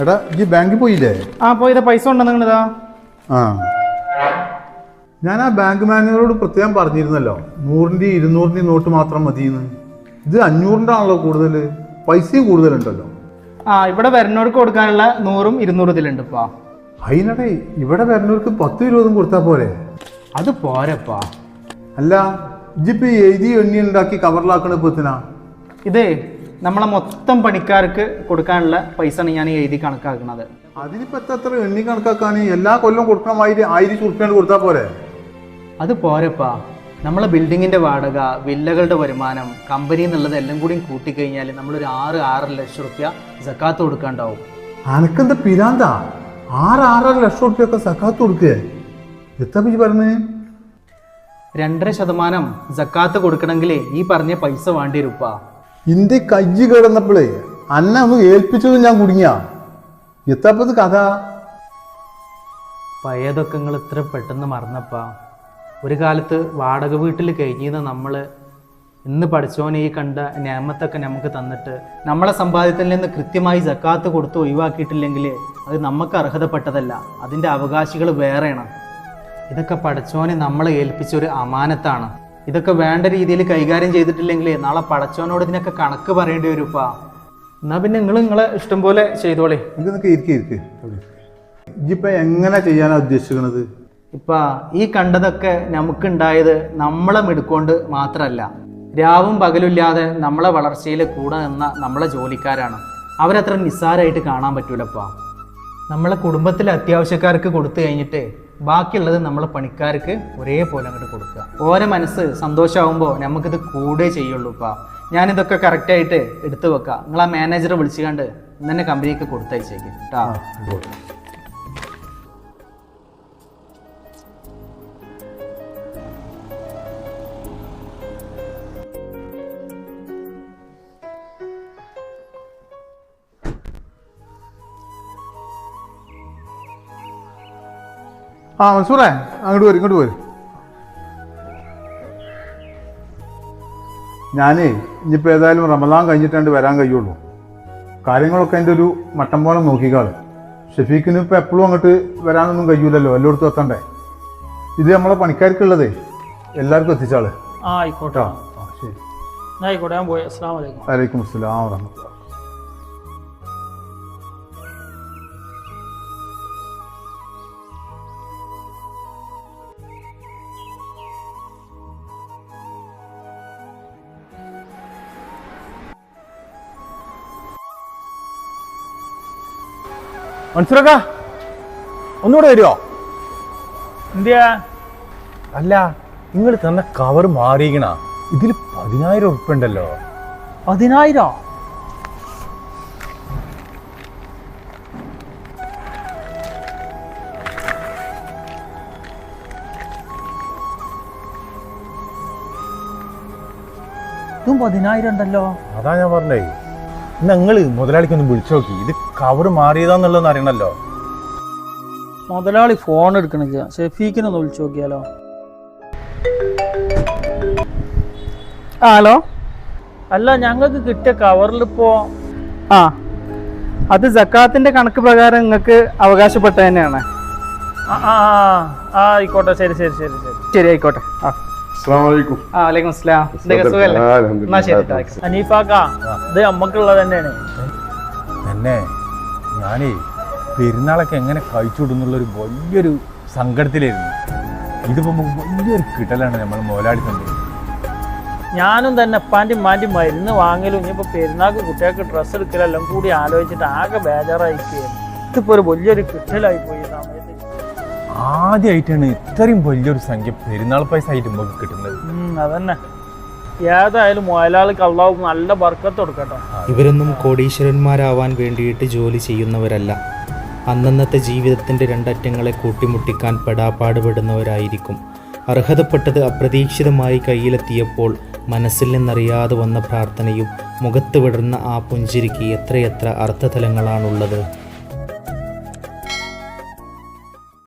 എടാ ഈ ബാങ്കിൽ പോയില്ലേ? ആ പോയത് പൈസ ഉണ്ടോ നിങ്ങളിതാ? ആ. ഞാൻ ആ ബാങ്ക് മാനേജറോട് പ്രത്യേകം പറഞ്ഞിരുന്നല്ലോ നൂറിന്റെ ഇരുന്നൂറിന്റെ നോട്ട് മാത്രം മതിയെന്ന്. ഇത് അഞ്ഞൂറിന്റെ ആണല്ലോ കൂടുതൽ പൈസയും കൂടുതലുണ്ടല്ലോ. ആ ഇവിടെ വരുന്നവർക്ക് കൊടുക്കാനുള്ള നൂറും ഇരുന്നൂറും ഇതിലുണ്ട് ഇപ്പാ അതിനിടെ ഇവിടെ വരുന്നവർക്ക് പത്ത് ഇരുപതും കൊടുത്താൽ പോരെ. അത് പോരപ്പാ. അല്ല ഇജിപ്പോ എഴുതി എണ്ണി ഉണ്ടാക്കി കവറിലാക്കണ ഇപ്പത്തിനാ ഇതേ നമ്മളെ മൊത്തം പണിക്കാർക്ക് കൊടുക്കാനുള്ള പൈസയാണ് ഞാൻ എഴുതി കണക്കാക്കുന്നത്. അതിനിപ്പോ എത്ര എണ്ണി കണക്കാക്കാൻ എല്ലാ കൊല്ലം കൊടുക്കണം ആയിരം ഉറുപ്പ്യാണ്ട് കൊടുത്താൽ പോരെ? അത് പോരപ്പാ. നമ്മളെ ബിൽഡിങ്ങിന്റെ വാടക വില്ലകളുടെ വരുമാനം കമ്പനി എന്നുള്ളത് എല്ലാം കൂടി കൂട്ടിക്കഴിഞ്ഞാൽ നമ്മളൊരു ആറ് ആറര ലക്ഷം റുപ്യ സക്കാത്ത് കൊടുക്കാണ്ടാവും. അനക്കെന്താ പിരാന്താ? ആറ് ആറര ലക്ഷം റുപ്യ ഒക്കെ സക്കാത്ത് കൊടുക്കേ. എത്ര പിജി പറഞ്ഞേ? രണ്ടര ശതമാനം സക്കാത്ത് കൊടുക്കണമെങ്കിൽ ഈ പറഞ്ഞ പൈസ വേണ്ടി വരുപ്പാ ഇന്റെ കയ്യ് കിടന്നപ്പോഴേ അന്നെ ഒന്ന് ഏൽപ്പിച്ചതും ഞാൻ കുടുങ്ങിയ. എത്തപ്പത് കഥ? പഴയതൊക്കെ നിങ്ങൾ ഇത്ര പെട്ടെന്ന് മറന്നപ്പാ. ഒരു കാലത്ത് വാടക വീട്ടിൽ കഴിഞ്ഞിരുന്ന നമ്മൾ ഇന്ന് പഠിച്ചോനെ ഈ കണ്ട ഞാമത്തൊക്കെ നമുക്ക് തന്നിട്ട് നമ്മളെ സമ്പാദ്യത്തിൽ നിന്ന് കൃത്യമായി ജക്കാത്ത് കൊടുത്ത് ഒഴിവാക്കിയിട്ടില്ലെങ്കിൽ അത് നമുക്ക് അർഹതപ്പെട്ടതല്ല. അതിന്റെ അവകാശികൾ വേറെയാണ്. ഇതൊക്കെ പഠിച്ചോനെ നമ്മളെ ഏൽപ്പിച്ച ഒരു അമാനത്താണ്. ഇതൊക്കെ വേണ്ട രീതിയിൽ കൈകാര്യം ചെയ്തിട്ടില്ലെങ്കിൽ നാളെ പടച്ചവനോട് ഇതിനൊക്കെ കണക്ക് പറയേണ്ടി വരുപ്പാ. എന്നാ പിന്നെ നിങ്ങൾ നിങ്ങളെ ഇഷ്ടം പോലെ ചെയ്തോളേ. ഇതൊക്കെ ഇരിക്കെ ഇരിക്കെ. ഇജിപ്പോ എങ്ങനെ ചെയ്യാനാ ഉദ്ദേശിക്കുന്നത് ഇപ്പൊ ഈ കണ്ടതൊക്കെ നമുക്കുണ്ടായത് നമ്മളെ മിടുക്കൊണ്ട് മാത്രമല്ല രാവും പകലില്ലാതെ നമ്മളെ വളർച്ചയിൽ കൂടെ നിന്ന നമ്മളെ ജോലിക്കാരാണ്. അവരത്ര നിസ്സാരമായിട്ട് കാണാൻ പറ്റൂലപ്പാ. നമ്മളെ കുടുംബത്തിലെ അത്യാവശ്യക്കാർക്ക് കൊടുത്തു കഴിഞ്ഞിട്ട് ബാക്കിയുള്ളത് നമ്മൾ പണിക്കാർക്ക് ഒരേപോലെ അങ്ങോട്ട് കൊടുക്കുക. ഓരോ മനസ്സ് സന്തോഷമാകുമ്പോൾ നമുക്കിത് കൂടെ ചെയ്യുള്ളൂ ഇപ്പം ഞാനിതൊക്കെ കറക്റ്റായിട്ട് എടുത്തു വെക്കാം. നിങ്ങൾ ആ മാനേജറെ വിളിച്ചുകൊണ്ട് ഇന്നെ കമ്പനിക്ക് കൊടുത്തയച്ചേക്ക് കേട്ടോ ആ മൻസൂറേ അങ്ങോട്ട് വരും ഇങ്ങോട്ട് വരും. ഞാനേ ഇനിയിപ്പോൾ ഏതായാലും റമദാൻ കഴിഞ്ഞിട്ടാണ്ട് വരാൻ കഴിയുള്ളൂ. കാര്യങ്ങളൊക്കെ എന്റെ ഒരു മട്ടം പോലെ നോക്കിക്കാൾ. ഷെഫീഖിന് ഇപ്പോൾ എപ്പോഴും അങ്ങോട്ട് വരാനൊന്നും കഴിയൂലല്ലോ എല്ലായിടത്തും എത്തണ്ടേ? ഇത് നമ്മളെ പണിക്കാർക്കുള്ളതേ. എല്ലാവർക്കും എത്തിച്ചാൾ. ആയിക്കോട്ടെ. ആ ശരി. ആയിക്കോട്ടെ ഞാൻ പോയി. അസ്സാം വലൈക്കും വലൈക്കും അസ്സലാം വറഹ്മത്തുള്ളാഹി മൻസൂറക്ക ഒന്നുകൂടെ വരുമോ എന്തിയാ? അല്ല നിങ്ങൾ തന്ന കവർ മാറിയിക്കണ ഇതിൽ പതിനായിരം ഉറുപ്പ ഉണ്ടല്ലോ പതിനായിരോ? ഇതും പതിനായിരം ഉണ്ടല്ലോ. അതാ ഞാൻ പറഞ്ഞേ നിങ്ങൾ മുതലാളിക്കൊന്ന് വിളിച്ചു നോക്കി. ഇത് കവർ മാറിയതാന്നുള്ളതെന്ന് അറിയണല്ലോ. മുതലാളി ഫോൺ എടുക്കണില്ല. ഷെഫീഖിനെ ഒന്ന് വിളിച്ചു നോക്കിയാലോ? ആ ഹലോ? അല്ല ഞങ്ങൾക്ക് കിട്ടിയ കവറിൽ ഇപ്പോ ആ അത് ജക്കാത്തിന്റെ കണക്ക് പ്രകാരം നിങ്ങൾക്ക് അവകാശപ്പെട്ട തന്നെയാണ്. ആ ആ ആ, ആ ആയിക്കോട്ടെ ശരി ശരി ശരി ശരി. ശരി ആയിക്കോട്ടെ. ആ. അനീഫാക്ക ഇത് നമ്മക്കുള്ളത് തന്നെയാണ്. എന്നെ ഞാനേ പെരുന്നാളൊക്കെ എങ്ങനെ കഴിച്ചുവിടുന്നുള്ളൊരു വലിയൊരു സങ്കടത്തിലായിരുന്നു. ഇതിപ്പോ വലിയൊരു കിടലാണ് നമ്മൾ മുതലാളി കണ്ടത് ഞാനും തന്നെ എപ്പാന്റെ ഉമ്മാന്റെ മരുന്ന് വാങ്ങലും ഇനിയിപ്പോൾ പെരുന്നാൾക്ക് കുട്ടികൾക്ക് ഡ്രസ്സ് എടുക്കലെല്ലാം കൂടി ആലോചിച്ചിട്ട് ആകെ ബേജാറായിരിക്കുകയാണ് ഇതിപ്പോൾ ഒരു വലിയൊരു കിട്ടലായി പോയി സമയത്ത്. ആദ്യമായിട്ടാണ് ഇത്രയും വലിയൊരു സംഖ്യ പെരുന്നാൾ പൈസ ആയിട്ട് നമുക്ക് കിട്ടുന്നത്. അതന്നെ. ഏതായാലും മുതലാളിക്ക് അള്ളാഹു നല്ല ബർക്കത്ത് കൊടുക്കട്ടോ. ഇവരൊന്നും കോടീശ്വരന്മാരാവാൻ വേണ്ടിയിട്ട് ജോലി ചെയ്യുന്നവരല്ല. അന്നന്നത്തെ ജീവിതത്തിന്റെ രണ്ടറ്റങ്ങളെ കൂട്ടിമുട്ടിക്കാൻ പെടാപ്പാടുപെടുന്നവരായിരിക്കും അർഹതപ്പെട്ടത് അപ്രതീക്ഷിതമായി കയ്യിലെത്തിയപ്പോൾ മനസ്സിൽ നിന്നറിയാതെ വന്ന പ്രാർത്ഥനയും മുഖത്ത് വിടർന്ന ആ പുഞ്ചിരിക്ക് എത്രയെത്ര അർത്ഥതലങ്ങളാണുള്ളത്.